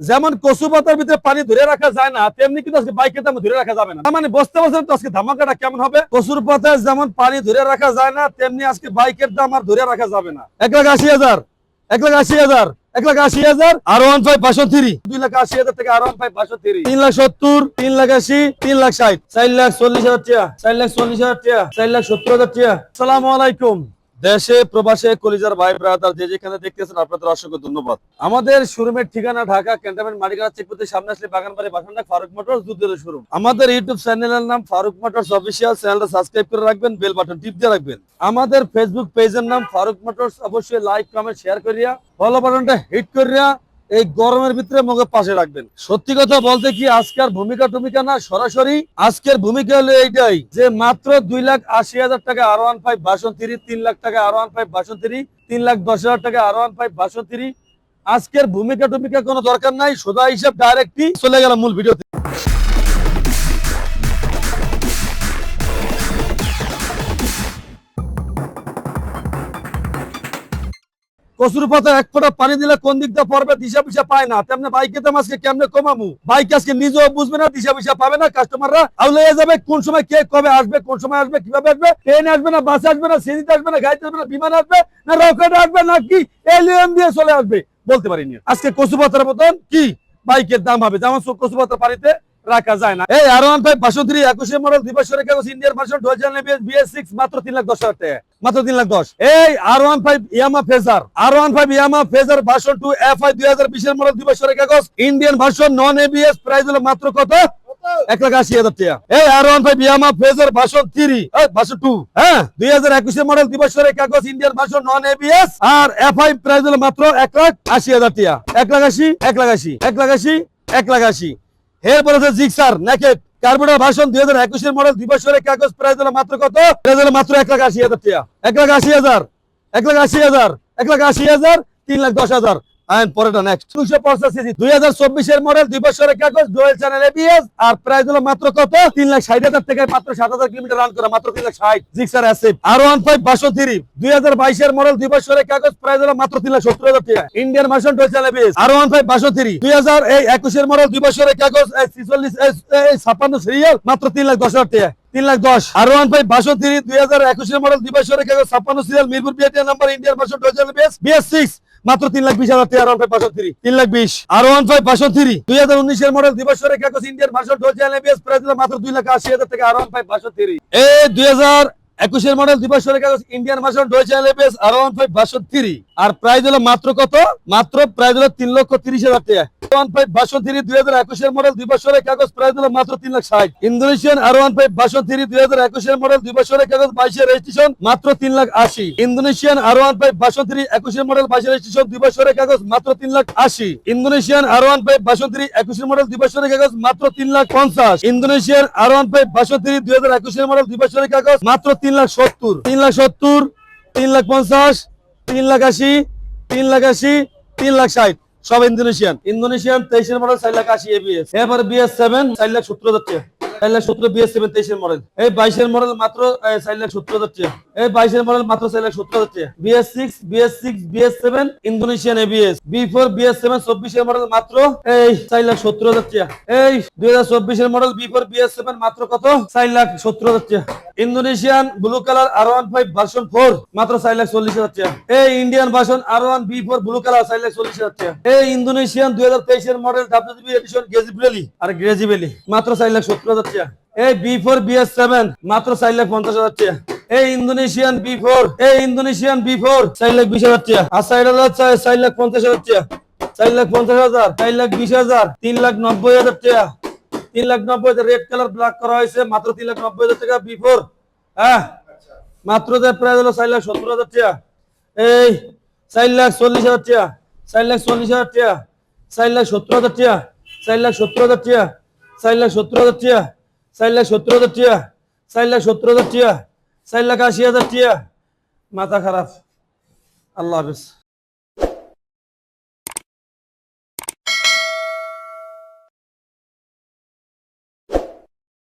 যেমন কচু পাতার ভিতরে পানি ধরে রাখা যায় না, তেমনি কিন্তু আজকে বাইকের দাম ধরে রাখা যাবে না। মানে বসতে বসতে তো আজকে ধামাকাটা কেমন হবে? কচুর পাতায় যেমন পানি ধরে রাখা যায় না, তেমনি আজকে বাইকের দাম আর ধরে রাখা যাবে না। এক লাখ আশি হাজার, এক লাখ আশি হাজার, এক লাখ আশি হাজার, আর ওয়ান ফাইভ পাঁচশো থ্রি দুই লাখ আশি হাজার থেকে আর ওয়ান ফাইভ পাঁচশো থ্রি তিন লাখ সত্তর, তিন লাখ আশি, তিন লাখ ষাট। চার লাখ চল্লিশ হাজার টাকা, চার লাখ চল্লিশ হাজার টাকা, চার লাখ সত্তর হাজার টাকা। সালাম আলাইকুম। দেশে, প্রবাসে, কলিজার ভাই, ব্রাদার, যে যেখানে দেখতেছেন, আপনাদের অসংখ্য ধন্যবাদ। আমাদের শোরুমের ঠিকানা ঢাকা, ক্যান্টনমেন্ট মালিকানা চেকপোস্টের সামনে আসলে বাগানবাড়ি বাসনটা ফারুক মোটরস দুধের শোরুম আমাদের ইউটিউব চ্যানেলের নাম ফারুক মোটরস অফিসিয়াল, চ্যানেলটা সাবস্ক্রাইব করে রাখবেন, বেল বাটন টিপ দিয়ে রাখবেন। আমাদের ফেসবুক পেজের নাম ফারুক মোটরস, অবশ্যই লাইক কমেন্ট শেয়ার করিয়া ফলো বাটনটা হিট করিয়া এই গরমের ভিতরে মগে পাশে রাখবেন। সত্যি কথা বলতে কি, আজকের ভূমিকা টুমিকা না, সরাসরি আজকের ভূমিকা হলো এইটাই যে মাত্র দুই লাখ আশি হাজার টাকা আর ওয়ান ফাইভ বাসন তিরি তিন লাখ টাকা আর ওয়ান ফাইভ বাসন তিরি তিন লাখ দশ হাজার টাকা আর ওয়ান ফাইভ বাসন তিরি আজকের ভূমিকা টুমিকা কোনো দরকার নাই, সোজা হিসাব ডাইরেক্টই চলে গেল মূল ভিডিওতে। কচুর পাতা এক ফোঁটা পানি দিলে কোন দিক দিয়ে পড়বে, দিশা পিসা পায় না। তেমনি বাইকে দাম আজকে কেমনে কমামু? বাইক আজকে নিজেও বুঝবে না, দিশা পিসা পাবে না, কাস্টমাররা আউলে যাবে কোন সময় কে কবে আসবে, কোন সময় আসবে, কীভাবে আসবে, ট্রেন আসবে না, বাস আসবে না, সিঁড়িতে আসবে না, গাড়িতে আসবে না, বিমান আসবে না, রকেট আসবে না কি এলিয়ন দিয়ে চলে আসবে? বলতে পারিনি। আজকে কচু পাতার মতন কি বাইকের দাম হবে? যেমন কচু পাতার পানিতে রাখা যায় না। এই আর ওয়ান ফাইভ বাষট্টি একুশে মডেল দিবসের কাগজ Indian version dual BS six মাত্র তিন লাখ দশ হাজার টাকা। মাত্র তিন লাখ দশ। এই R one five Yamaha Fazer. R one five Yamaha Fazer version two F I দুই হাজার বিশের মডেল দিবসের কাগজ। Indian version non ABS price হলো মাত্র কত? এক লাখ আশি হাজার টাকা। এই R one five Yamaha Fazer version three version two হ্যাঁ দুই হাজার একুশের মডেল দিবসের কাগজ Indian version non ABS R F I price হলো মাত্র এক লাখ আশি হাজার টাকা। এক লাখ আশি, এক লাখ আশি, এক লাখ আশি, এক লাখ আশি। এরপর আছে জিক্সার নেকেট কার্বোটার ভাষণ দুই হাজার একুশের মডেল দিবসের কাগজ প্রাইস হলো মাত্র কত? প্রাইস মাত্র এক লাখ আশি হাজার টাকা। এক লাখ আশি হাজার। এক লাখ আশি হাজার। এক লাখ আশি হাজার। তিন লাখ দশ হাজার। আইন পরেটা নেক্সট মডেল দুই বছরের কাগজ চ্যানেল এবিএস আর প্রাইস হলো মাত্র কত? তিন লাখ ষাট হাজার থেকে মাত্র রান করা, মাত্র তিন লাখ ষাট। জিক্সার আর মডেল দুই বছরের কাগজ প্রাইস হলো মাত্র তিন লাখ সত্তর হাজার টাকা। Indian version channel ABS R একুশের মডেল দুই বছরের কাগজ ছিচল্লিশ ছাপ্পান্ন সিরিয়াল মাত্র তিন লাখ দশ হাজার টাকা। তিন লাখ দশ। আর ওয়ান ফাইভ থ্রি দুই হাজার একুশের মডেল দুই বছরের ছাপ্পান্ন serial Mirpur বিআটিয়া number Indian version ABS BS six মাত্র তিন লাখ বিশ হাজার আর ওয়ান ফাইভ পাঁচশো থ্রি তিন লাখ বিশ। আর ওয়ান ফাইভ পাঁচশো থ্রি দুই হাজার উনিশের মডেল দিবস বছরের কাগজ Indian version dual channel ABS price মাত্র দুই লাখ আশি হাজার থেকে আর ওয়ান ফাইভ পাঁচশো থ্রি এই দুই হাজার একুশের মডেল দুই কাগজ Indian version dual channel ABS R one five version three আর প্রাইস হলো মাত্র কত? মাত্র প্রাইস হলো তিন লক্ষ তিরিশ হাজার টাকা। দুই মাত্র Indonesian R one five version three দুই হাজার একুশের মডেল দুই কাগজ মাত্র তিন লাখ আশি। ইন্দোনেশিয়ান মডেল দুই কাগজ মাত্র লাখ আশি। ইন্দোনেশিয়ান মডেল কাগজ মাত্র তিন লাখ পঞ্চাশ। ইন্দোনেশিয়ান দুই মডেল কাগজ মাত্র তিন লাখ সত্তর। তিন লাখ সত্তর, তিন লাখ পঞ্চাশ, তিন লাখ আশি, তিন লাখ আশি, তিন লাখ ষাট। সব ইন্দোনেশিয়ান। ইন্দোনেশিয়ান তেইশের মডেল চার লাখ আশি এবিএস এবার বিএস সেভেন চার লাখ সত্তর হাজার টাকা। চার লাখ সত্তর তেইশের মডেল এই বাইশের মডেল মাত্র চার লাখ সত্তর হাজার টাকা। এই বাইশের মডেল মাত্র চার লাখ সত্তর হাজার টাকা। BS six BS six BS seven Indonesian ABS B four BS seven চব্বিশের মডেল মাত্র, এই, চার লাখ সত্তর হাজার টাকা। এই, দুই হাজার চব্বিশের model B four BS seven মাত্র কত? চার লাখ সত্তর হাজার টাকা। Indonesian blue colour R one five version four মাত্র চার লাখ চল্লিশ হাজার টাকা। এই Indian version R one B four blue colour চার লাখ চল্লিশ হাজার টাকা। এই ইন্দোনেশিয়ান দুই হাজার তেইশের মডেল ডাব্লিউবি এডিশন গেজিবেলি আর গ্রেজিবেলি মাত্র চার লাখ সত্তর হাজার টাকা এই বি ফোর বিএস সেভেন মাত্র চার লাখ পঞ্চাশ হাজার টাকা এই ইন্দোনেশিয়ান বি ফোর এই ইন্দোনেশিয়ান বি ফোর চার লাখ বিশ হাজার টাকা আর চার হাজার চার- লাখ পঞ্চাশ হাজার টাকা চার লাখ পঞ্চাশ হাজার চার লাখ বিশ হাজার তিন লাখ নব্বই হাজার টাকা তিন লাখ নব্বই হাজার রেড কালার ব্ল্যাক করা হয়েছে মাত্র তিন লাখ নব্বই হাজার টাকা বি ফোর হ্যাঁ মাত্র যে প্রায় হলো চার লাখ সত্তর হাজার টাকা এই চার লাখ চল্লিশ হাজার টাকা চার লাখ চল্লিশ হাজার টাকা চার লাখ সত্তর হাজার টাকা চার লাখ সত্তর হাজার টাকা চার লাখ সত্তর হাজার টাকা চার লাখ সত্তর হাজার টাকা চার লাখ সত্তর হাজার মাথা খারাপ। আল্লাহ হাফিজ।